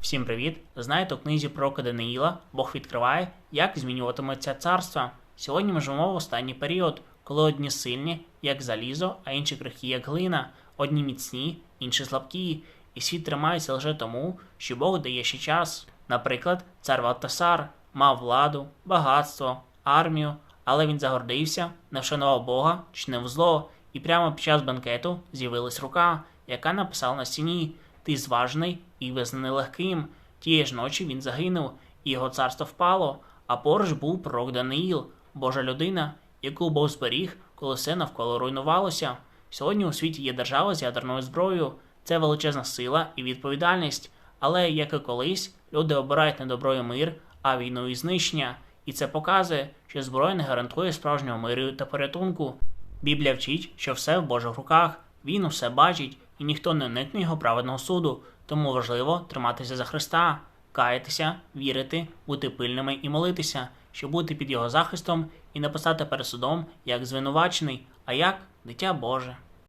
Всім привіт! Знаєте, у книзі пророка Даниїла Бог відкриває, як змінюватиметься царство. Сьогодні ми живемо в останній період, коли одні сильні, як залізо, а інші крихкі, як глина, одні міцні, інші слабкі, і світ тримається лише тому, що Бог дає ще час. Наприклад, цар Валтасар мав владу, багатство, армію, але він загордився, не вшанував Бога, чинив зло, і прямо під час банкету з'явилась рука, яка написала на стіні: Ти зважений і визнаний легким. Тієї ж ночі він загинув, і його царство впало. А поруч був пророк Даниїл, Божа людина, яку Бог зберіг, коли все навколо руйнувалося. Сьогодні у світі є держава з ядерною зброєю. Це величезна сила і відповідальність. Але, як і колись, люди обирають не добро і мир, а війну і знищення. І це показує, що зброя не гарантує справжнього миру та порятунку. Біблія вчить, що все в Божих руках, він усе бачить, і ніхто не уникне його праведного суду. Тому важливо триматися за Христа, каятися, вірити, бути пильними і молитися, щоб бути під його захистом і не постати перед судом як звинувачений, а як дитя Боже.